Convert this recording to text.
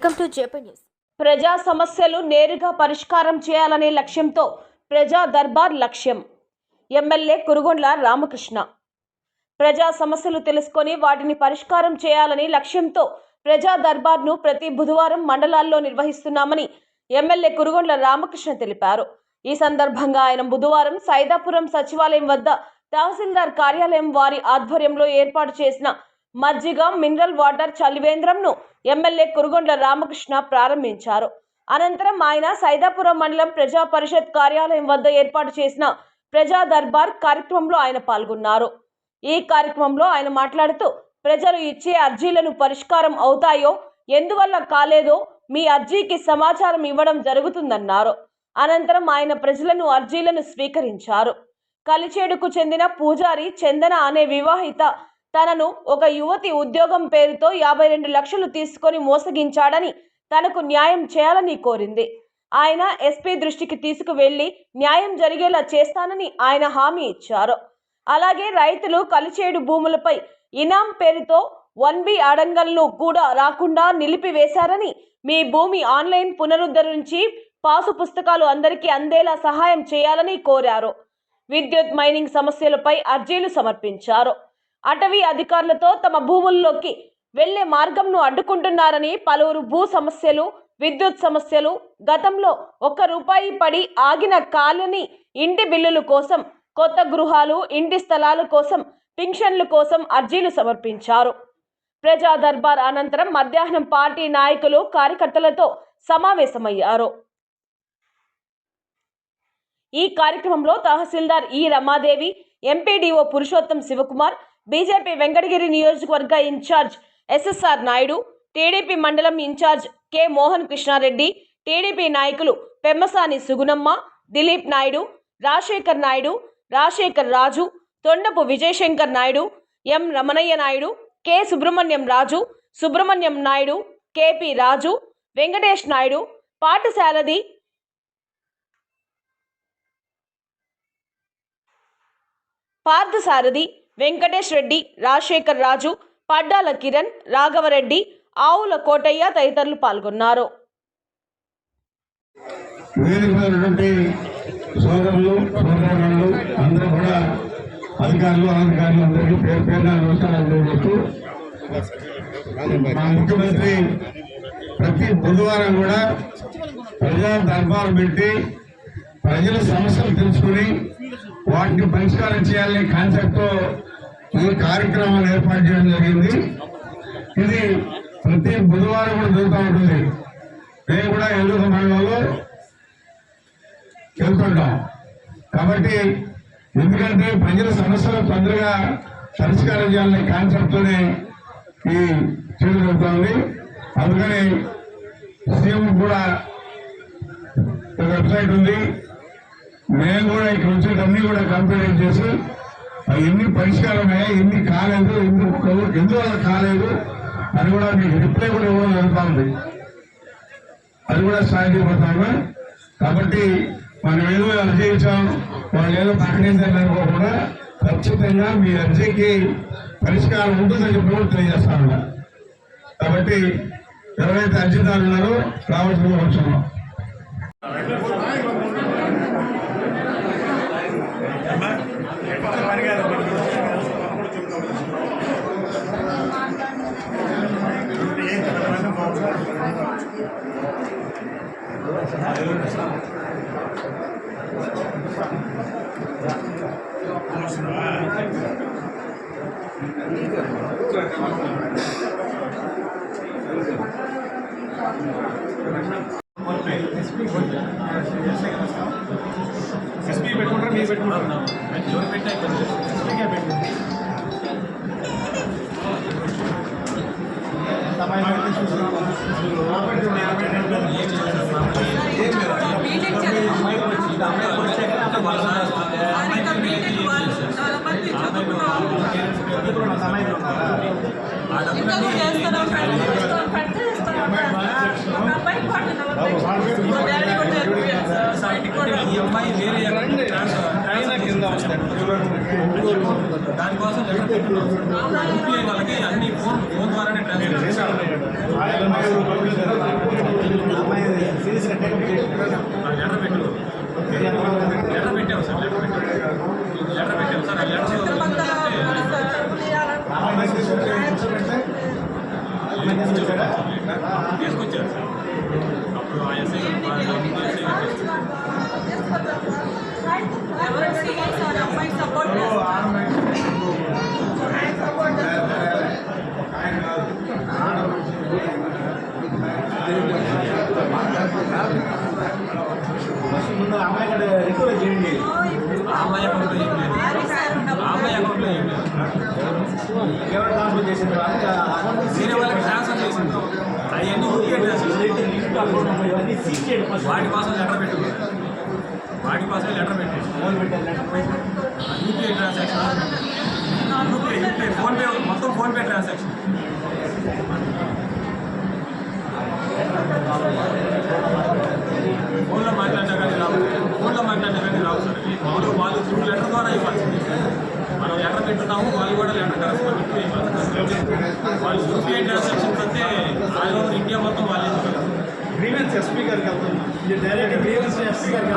Welcome to JP news ప్రజా సమస్యలు నేరుగా పరిష్కారం చేయాలనే లక్ష్యంతో ప్రజా దర్బార్ లక్ష్యం. ఎమ్మెల్యే కురుగొండ్ల రామకృష్ణ. ప్రజా సమస్యలు తెలుసుకొని వాటిని పరిష్కారం చేయాలని లక్ష్యంతో ప్రజా దర్బార్ను ప్రతి బుధవారం మండలాల్లో నిర్వహిస్తున్నామని ఎమ్మెల్యే కురుగొండ్ల రామకృష్ణ తెలిపారు. ఈ సందర్భంగా ఆయన బుధవారం సైదాపురం సచివాలయం వద్ద తహసీల్దార్ కార్యాలయం వారి ఆధ్వర్యంలో ఏర్పాటు చేసిన మజ్జిగ మినరల్ వాటర్ చలివేంద్రంను ఎమ్మెల్యే కురుగొండ్ల రామకృష్ణ ప్రారంభించారు. అనంతరం ఆయన సైదాపురం మండలం ప్రజా పరిషత్ కార్యాలయం వద్ద ఏర్పాటు చేసిన ప్రజా దర్బార్ కార్యక్రమంలో ఆయన పాల్గొన్నారు. ఈ కార్యక్రమంలో ఆయన మాట్లాడుతూ ప్రజలు ఇచ్చే అర్జీలను పరిష్కారం అవుతాయో ఎందువల్ల కాలేదో మీ అర్జీకి సమాచారం ఇవ్వడం జరుగుతుందన్నారు. అనంతరం ఆయన ప్రజలను అర్జీలను స్వీకరించారు. కలిచేడుకు చెందిన పూజారి చందన అనే వివాహిత తనను ఒక యువతి ఉద్యోగం పేరుతో యాభై రెండు లక్షలు తీసుకొని మోసగించాడని తనకు న్యాయం చేయాలని కోరింది. ఆయన ఎస్పీ దృష్టికి తీసుకువెళ్ళి న్యాయం జరిగేలా చేస్తానని ఆయన హామీ ఇచ్చారు. అలాగే రైతులు కలిచేడు భూములపై ఇనాం పేరుతో వన్ బి అడంగల్ను కూడా రాకుండా నిలిపివేశారని మీ భూమి ఆన్లైన్ పునరుద్ధరించి పాసు పుస్తకాలు అందరికీ అందేలా సహాయం చేయాలని కోరారు. విద్యుత్ మైనింగ్ సమస్యలపై అర్జీలు సమర్పించారు. అటవీ అధికారులతో తమ భూముల్లోకి వెళ్ళే మార్గంను అడ్డుకుంటున్నారని పలువురు భూ సమస్యలు విద్యుత్ సమస్యలు గతంలో ఒక్క రూపాయి పడి ఆగిన కాలనీ ఇంటి బిల్లుల కోసం కొత్త గృహాలు ఇంటి స్థలాల కోసం పింఛన్ల కోసం అర్జీలు సమర్పించారు. ప్రజా దర్బార్ అనంతరం మధ్యాహ్నం పార్టీ నాయకులు కార్యకర్తలతో సమావేశమయ్యారు. ఈ కార్యక్రమంలో తహసీల్దార్ E Ramadevi MPDO Purushottam Sivakumar BJP Venkatagiri నియోజకవర్గ ఇన్ఛార్జ్ ఎస్ఎస్ఆర్ నాయుడు టీడీపీ మండలం incharge K Mohan Krishnareddy TDP నాయకులు Pemmasani Sugunamma Dilip Naidu Rajasekhar Naidu Rajasekhar Raju Tondapu Vijayasankar Naidu M Ramanaiah Naidu K Subrahmanyam Raju Subrahmanyam Naidu KP Raju Venkatesh Naidu పాఠశాలది Parthasarathi Venkatesh Reddy Rajasekhar Raju Paddala Kiran Raghavareddy Avula Kotaiah తదితరులు పాల్గొన్నారు. సోదరులు సోదరులు అందరూ కూడా అధికారులు అనధికారులు అందరికీ పేరు పేరున నమస్కారాలు తెలియజేస్తూ మా ముఖ్యమంత్రి ప్రతి బుధవారం కూడా ప్రజా దర్బారు పెట్టి ప్రజల సమస్యలు తెలుసుకుని వాటిని పరిష్కారం చేయాలనే కాన్సెప్ట్తో ఈ కార్యక్రమాలు ఏర్పాటు చేయడం జరిగింది. ఇది ప్రతి బుధవారం కూడా జరుగుతూ ఉంటుంది. మేము కూడా ఎల్లుక మండలంలో వెళ్తుంటాం? కాబట్టి ఎందుకంటే ప్రజల సమస్యలు తొందరగా పరిష్కారం చేయాలనే కాన్సెప్ట్తోనే ఈ చేయడం జరుగుతుంది అందుకని సీఎం కూడా వెబ్సైట్ ఉంది. మేము కూడా ఇక్కడ వచ్చేటన్నీ కూడా కంప్లీట్ చేసి ఎన్ని పరిష్కారం ఎన్ని కాలేదు? ఎందుకు ఎందువల్ల కాలేదు? అది కూడా మీకు రిప్లై కూడా ఇవ్వడం జరుగుతుంది అది కూడా సాధ్యపడతాము కాబట్టి మనం ఏదో అర్జీ ఇచ్చాం. వాళ్ళు ఏదో ప్రకటించారు అనుకోకుండా ఖచ్చితంగా మీ అర్జీకి పరిష్కారం ఉంటుందని చెప్పి కూడా తెలియజేస్తాను కాబట్టి ఎవరైతే అర్జీదారులు ఉన్నారో రావాల్సిన వచ్చాము ఎస్పీ పెట్టుకుంటారా మీరు పెట్టుకుంటారు ఎవరు పెట్టా ఇక్కడ పెట్టుకుంటారు ఈ అమ్మాయి వేరే కింద వస్తాయి దానికోసం లెటర్ పెట్టుకున్నాం యూపీఐ వాళ్ళకి అన్ని ఫోన్ ఫోన్ ద్వారానే ట్రాన్స్ఫర్ చేశారు తీసుకొచ్చారు అప్పుడు ఆ అమ్మాయి అక్కడ రికవరీ చేయండి అమ్మాయి అకౌంట్లో అమ్మాయి అకౌంట్లో ఎవరు ట్రాన్స్ఫర్ చేసిన వాళ్ళకి వాటి కోసం లెటర్ పెట్టు. వాటి కోసం లెటర్ పెట్టి. UPI transaction UPI UPI PhonePe మొత్తం ఫోన్పే ట్రాన్సాక్షన్ ఫోన్లో మాట్లాడినా కానీ రావు. ఫోన్లో మాట్లాడినా కానీ రావు సార్. వాళ్ళు వాళ్ళు త్రూ లెటర్ ద్వారా ఇవ్వాల్సింది. మనం లెటర్ పెట్టున్నాము వాళ్ళు కూడా లెటర్ కరెస్పాండెంట్ వాళ్ళు యూపీఐ ట్రాన్సాక్షన్స్ అంటే ఆల్ ఓవర్ ఇండియా ఎస్పీ గారికి వెళ్తుంది ఇది డైరెక్ట్ గ్రీవెన్స్ ఎస్పీ గారికి